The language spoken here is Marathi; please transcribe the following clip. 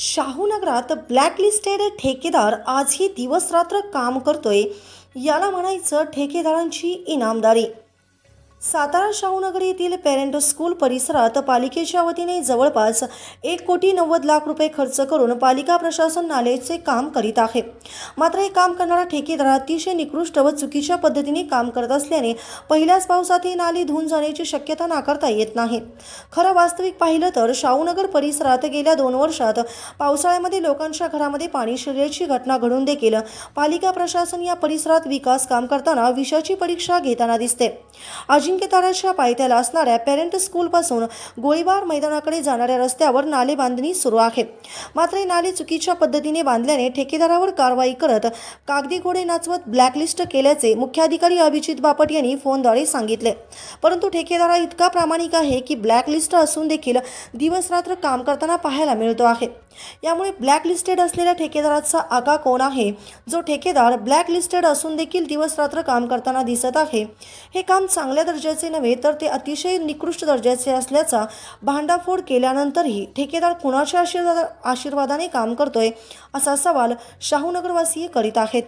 शाहूनगरात ब्लॅकलिस्टेड ठेकेदार आजही दिवसरात्र काम करतोय याला म्हणायचं ठेकेदारांची इनामदारी. सातारा शाहूनगर येथील पेरेंट स्कूल परिसरात पालिकेच्या वतीने जवळपास एक कोटी नव्वद लाख रुपये खर्च करून पालिका प्रशासन नालेचे काम करीत आहे. मात्र हे काम करणारा ठेकेदार अतिशय निकृष्ट व चुकीच्या पद्धतीने काम करत असल्याने पहिल्याच पावसात ही नाली धुवून जाण्याची शक्यता नाकारता येत नाही. खरं वास्तविक पाहिलं तर शाहूनगर परिसरात गेल्या दोन वर्षात पावसाळ्यामध्ये लोकांच्या घरामध्ये पाणी शिरल्याची घटना घडून देखील पालिका प्रशासन या परिसरात विकास काम करताना विषयाची परीक्षा घेताना दिसते. अजिंक्यताराच्या पायथ्याला असणाऱ्या पेरेंट स्कूलपासून गोळीबार मैदानाकडे जाणाऱ्या रस्त्यावर नाले बांधणी सुरू आहे. मात्र हे नाले चुकीच्या पद्धतीने बांधल्याने ठेकेदारावर कारवाई करत कागदी घोडे नाचवत ब्लॅकलिस्ट केल्याचे मुख्याधिकारी अभिजित बापट यांनी फोनद्वारे सांगितले. परंतु ठेकेदार इतका प्रामाणिक आहे की ब्लॅकलिस्ट असून देखील दिवसरात्र काम करताना पाहायला मिळतो आहे. यामुळे ब्लॅकलिस्टेड असलेल्या ठेकेदाराचा आका कोण आहे? जो ठेकेदार ब्लॅकलिस्टेड असून देखील दिवसरात्र काम करताना दिसत आहे हे काम चांगल्या दर्जाचे नव्हे तर ते अतिशय निकृष्ट दर्जाचे असल्याचा भांडाफोड केल्यानंतरही ठेकेदार कुणाच्या आशीर्वादा आशीर्वादाने काम करतोय असा सवाल शाहूनगरवासीय करीत आहेत.